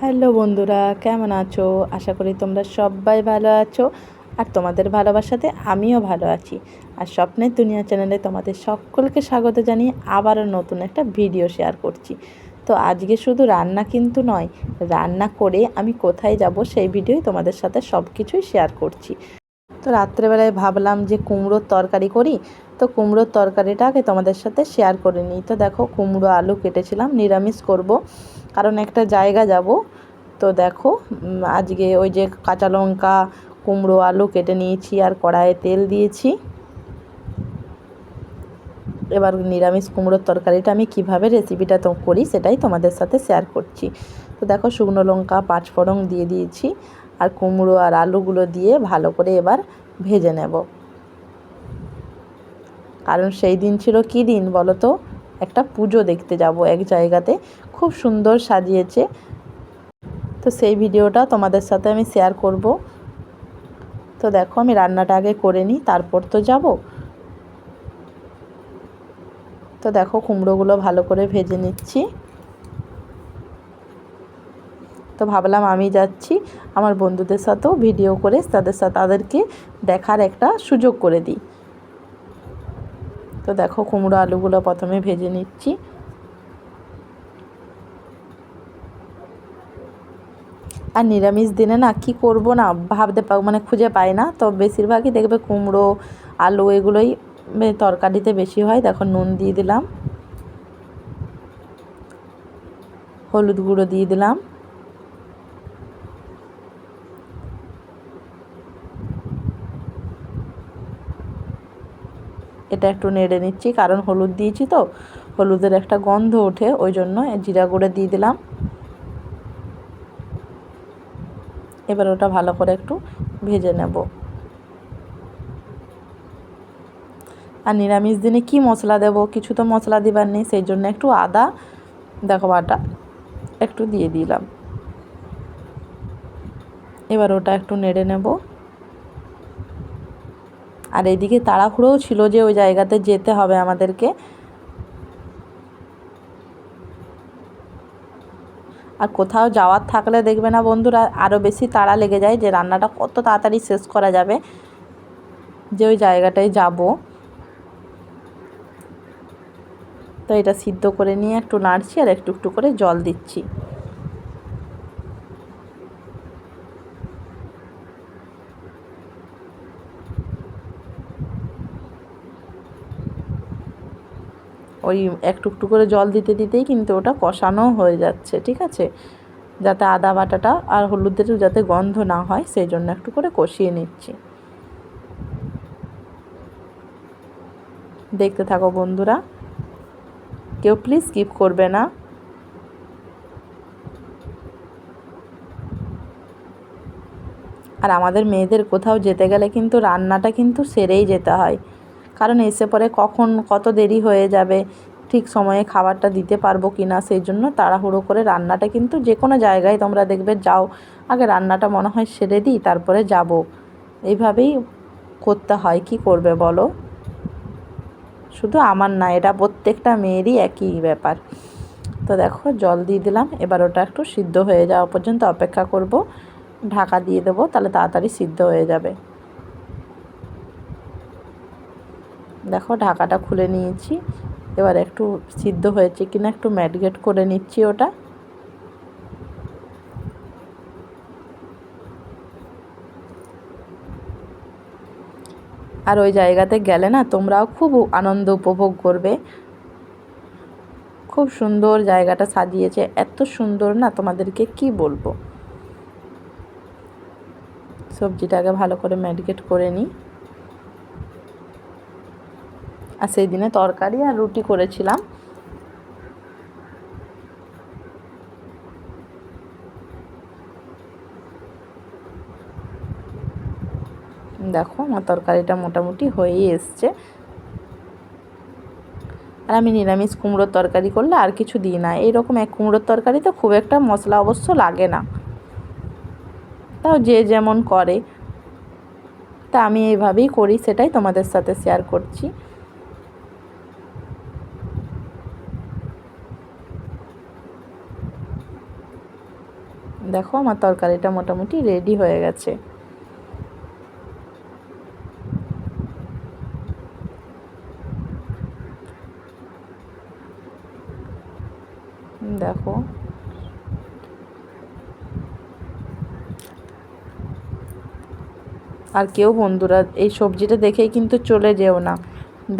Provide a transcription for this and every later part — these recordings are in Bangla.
হ্যালো বন্ধুরা, কেমন আছো? আশা করি তোমরা সবাই ভালো আছো। আর তোমাদের ভালোবাসাতে আমিও ভালো আছি। আর স্বপ্নের দুনিয়া চ্যানেলে তোমাদের সকলকে স্বাগত জানিয়ে আবারও নতুন একটা ভিডিও শেয়ার করছি। তো আজকে শুধু রান্না কিন্তু নয়, রান্না করে আমি কোথায় যাব সেই ভিডিওই তোমাদের সাথে সব কিছুই শেয়ার করছি। তো রাত্রেবেলায় ভাবলাম যে কুমড়োর তরকারি করি, তো কুমড়োর তরকারিটাকে তোমাদের সাথে শেয়ার করে নিই। তো দেখো কুমড়ো আলু কেটেছিলাম, নিরামিষ করব। কারণ একটা জায়গা যাব। তো দেখো আজকে ওই যে কাঁচা লঙ্কা, কুমড়ো, আলু কেটে নিয়েছি আর কড়াইয়ে তেল দিয়েছি। এবার নিরামিষ কুমড়োর তরকারিটা আমি কীভাবে রেসিপিটা তো করি সেটাই তোমাদের সাথে শেয়ার করছি। তো দেখো, শুকনো লঙ্কা, পাঁচফোড়ন দিয়ে দিয়েছি আর কুমড়ো আর আলুগুলো দিয়ে ভালো করে এবার ভেজে নেব। কারণ সেই দিন ছিল কী দিন বলো তো? একটা পুজো দেখতে যাব এক জায়গাতে। খুব সুন্দর সাজিয়েছে। তো সেই ভিডিওটা তোমাদের সাথে আমি শেয়ার করব। তো দেখো, আমি রান্নাটা আগে করে নিই, তারপর তো যাব। তো দেখো, কুমড়োগুলো ভালো করে ভেজে নিচ্ছি। তো ভাবলাম আমি যাচ্ছি, আমার বন্ধুদের সাথেও ভিডিও করে, তাদের সাথে, তাদেরকে দেখার একটা সুযোগ করে দিই। তো দেখো কুমড়ো আলুগুলো প্রথমে ভেজে নিচ্ছি। আর নিরামিষ দিনে না কি করব না, ভাবতে পা মানে খুঁজে পাই না। তো বেশিরভাগই দেখবে কুমড়ো, আলু এগুলোই তরকারিতে বেশি হয়। দেখো নুন দিয়ে দিলাম, হলুদ গুঁড়ো দিয়ে দিলাম। এটা একটু নেড়ে নিচ্ছি, কারণ হলুদ দিয়েছি তো। হলুদের একটা গন্ধ ওঠে, ওই জন্য জিরা গুঁড়ো দিয়ে দিলাম। এবার ওটা ভালো করে একটু ভেজে নেব। আর নিরামিষ দিনে কি মশলা দেব? কিছু তো মশলা দেবার নেই, সেই জন্য একটু আদা, দেখো বাটা, একটু দিয়ে দিলাম। এবার ওটা একটু নেড়ে নেব। আর এদিকে তাড়াহুড়োও ছিল যে ওই জায়গাতে যেতে হবে আমাদেরকে। আর কোথাও যাওয়ার থাকলে দেখবে না বন্ধুরা আরও বেশি তাড়া লেগে যায় যে রান্নাটা কত তাড়াতাড়ি শেষ করা যাবে, যে ওই জায়গাটায় যাব। তো এটা সিদ্ধ করে নিয়ে একটু নাড়ছি আর একটু একটু করে জল দিচ্ছি। ওই একটু একটু করে জল দিতে দিতেই কিন্তু ওটা কষানো হয়ে যাচ্ছে, ঠিক আছে? যাতে আদা বাটাটা আর হলুদের যাতে গন্ধ না হয়, সেই জন্য একটু করে কষিয়ে নিচ্ছি। দেখতে থাকো বন্ধুরা, কেউ প্লিজ স্কিপ করবে না। আর আমাদের মেয়েদের কোথাও যেতে গেলে কিন্তু রান্নাটা কিন্তু সেরেই যেতে হয়। কারণ এসে পরে কখন কত দেরি হয়ে যাবে, ঠিক সময়ে খাবারটা দিতে পারব কি না, সেই জন্য তাড়াহুড়ো করে রান্নাটা কিন্তু যে কোনো জায়গায় তোমরা দেখবে যাও। আগে রান্নাটা মনে হয় সেরে দিই, তারপরে যাব। এইভাবেই করতে হয়, কি করবে বলো? শুধু আমার না, এটা প্রত্যেকটা মেয়েরই একই ব্যাপার। তো দেখো, জল দিয়ে দিলাম, এবার ওটা একটু সিদ্ধ হয়ে যাওয়া পর্যন্ত অপেক্ষা করব। ঢাকা দিয়ে দেবো, তাহলে তাড়াতাড়ি সিদ্ধ হয়ে যাবে। দেখো, ঢাকাটা খুলে নিয়েছি। এবার একটু সিদ্ধ হয়েছে কিনা, একটু ম্যাডগেট করে নিচ্ছি ওটা। আর ওই জায়গাতে গেলে না, তোমরাও খুব আনন্দ উপভোগ করবে। খুব সুন্দর জায়গাটা সাজিয়েছে। এত সুন্দর না, তোমাদেরকে কি বলব? সবজিটাকে ভালো করে ম্যারিনেট করে নিই। আর সেই দিনে তরকারি আর রুটি করেছিলাম। দেখো, আমার তরকারিটা মোটামুটি হয়েই এসছে। আর আমি নিরামিষ কুমড়োর তরকারি করলে আর কিছু দিই না। এইরকম এক কুমড়োর তরকারিতে খুব একটা মশলা অবশ্য লাগে না। তাও যে যেমন করে। তা আমি এইভাবেই করি, সেটাই তোমাদের সাথে শেয়ার করছি। দেখো, আমার তরকারিটা মোটামুটি রেডি হয়ে গেছে। দেখো। আর কেউ বন্ধুরা, এই সবজিটা দেখেই কিন্তু চলে যেও না।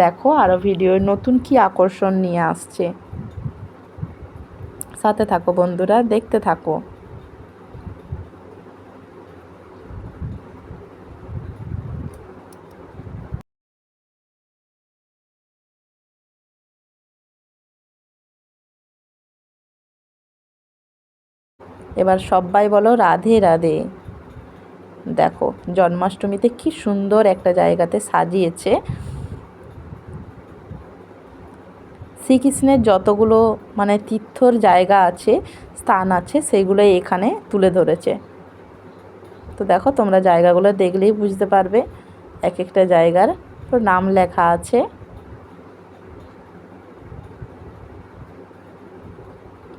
দেখো আরও ভিডিওর নতুন কি আকর্ষণ নিয়ে আসছে। সাথে থাকো বন্ধুরা, দেখতে থাকো। এবার সবাই বলো রাধে রাধে। দেখো, জন্মাষ্টমীতে কি সুন্দর একটা জায়গাতে সাজিয়েছে। শ্রীকৃষ্ণের যতগুলো মানে তীর্থর জায়গা আছে, স্থান আছে, সেগুলোই এখানে তুলে ধরেছে। তো দেখো, তোমরা জায়গাগুলো দেখলেই বুঝতে পারবে, এক একটা জায়গার নাম লেখা আছে।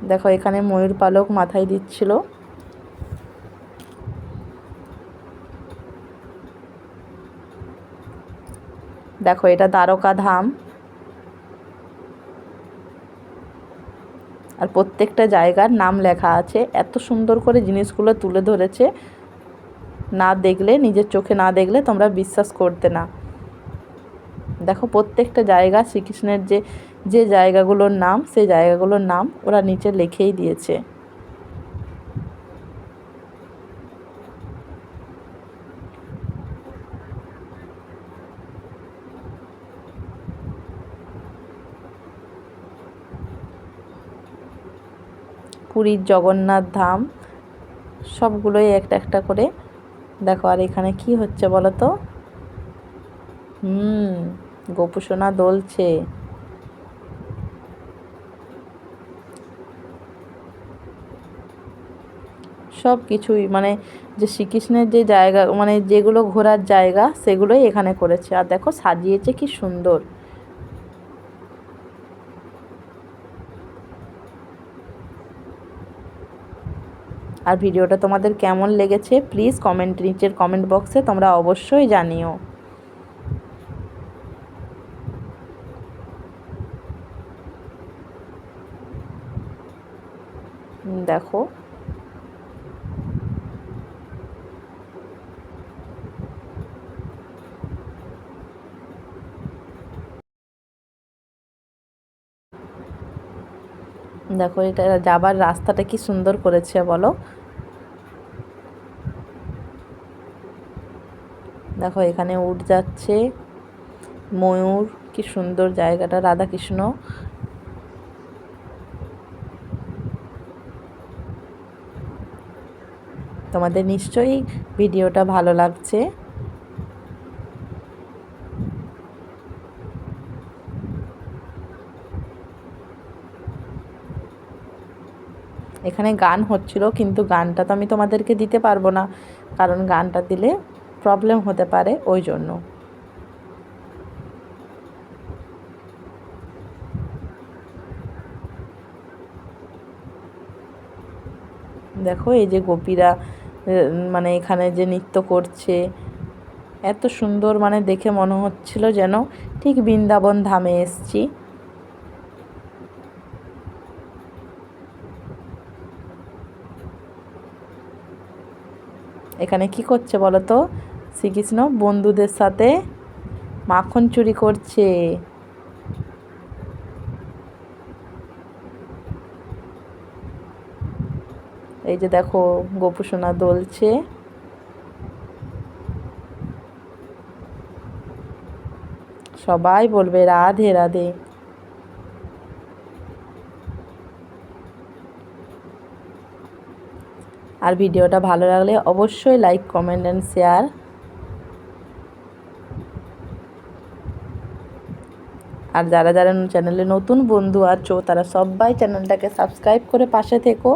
দেখো, এখানে ময়ূর পালক মাথায় দিচ্ছিল। দেখো, এটা দ্বারকা ধাম। আর প্রত্যেকটা জায়গার নাম লেখা আছে। এত সুন্দর করে জিনিসগুলো তুলে ধরেছে। না দেখলে, নিজের চোখে না দেখলে তোমরা বিশ্বাস করতে না। দেখো প্রত্যেকটা জায়গা শ্রীকৃষ্ণের যে যে জায়গাগুলোর নাম, সেই জায়গাগুলোর নাম ওরা নিচে লিখেই দিয়েছে। পুরীর জগন্নাথ ধাম, সবগুলোই একটা একটা করে। দেখো আর এখানে কি হচ্ছে বলো তো? হুম। গোপুসোনা দোলছে। সব কিছুই মানে যে শ্রীকৃষ্ণের যে জায়গা মানে যেগুলো ঘোরার জায়গা, সেগুলোই এখানে করেছে। আর দেখো, সাজিয়েছে কি সুন্দর। আর ভিডিওটা তোমাদের কেমন লেগেছে প্লিজ কমেন্ট নিচের কমেন্ট বক্সে তোমরা অবশ্যই জানিও। দেখো। দেখো, এটা যাবার রাস্তাটা কি সুন্দর করেছে বলো? দেখো, এখানে উঠ যাচ্ছে। ময়ূর, কি সুন্দর জায়গাটা। রাধাকৃষ্ণ তোমাদের নিশ্চয়ই ভিডিওটা ভালো লাগছে। এখানে গান হচ্ছিল, কিন্তু গানটা তো আমি তোমাদেরকে দিতে পারব না, কারণ গানটা দিলে প্রবলেম হতে পারে ওই জন্য। দেখো, এই যে গোপীরা মানে এখানে যে নৃত্য করছে, এত সুন্দর মানে দেখে মনে হচ্ছিল যেন ঠিক বৃন্দাবন ধামে এসছি। এখানে কি করছে বলো তো? শ্রীকৃষ্ণ বন্ধুদের সাথে মাখন চুরি করছে। এই যে দেখো গোপুসোনা দোলছে। সবাই বলবে রাধে রাধে। আর ভিডিওটা ভালো লাগলে অবশ্যই লাইক কমেন্ট অ্যান্ড শেয়ার আর যারা যারা চ্যানেলে নতুন বন্ধু আছো, তারা সবাই চ্যানেলটাকে সাবস্ক্রাইব করে পাশে থেকো।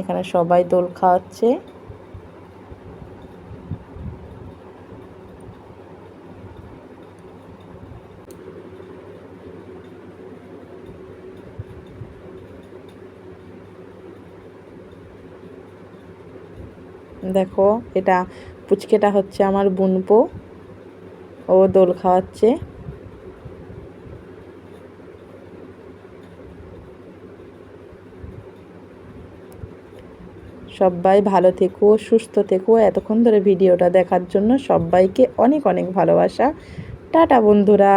এখানে সবাই দোল খাওয়াচ্ছে। দেখো এটা পুচকেটা হচ্ছে আমার বুনপো ও দোল খাওয়াচ্ছে। সবাই ভালো থেকো, সুস্থ থেকো। এতক্ষণ ধরে ভিডিওটা দেখার জন্য সবাইকে অনেক অনেক ভালোবাসা। টাটা, বন্ধুরা।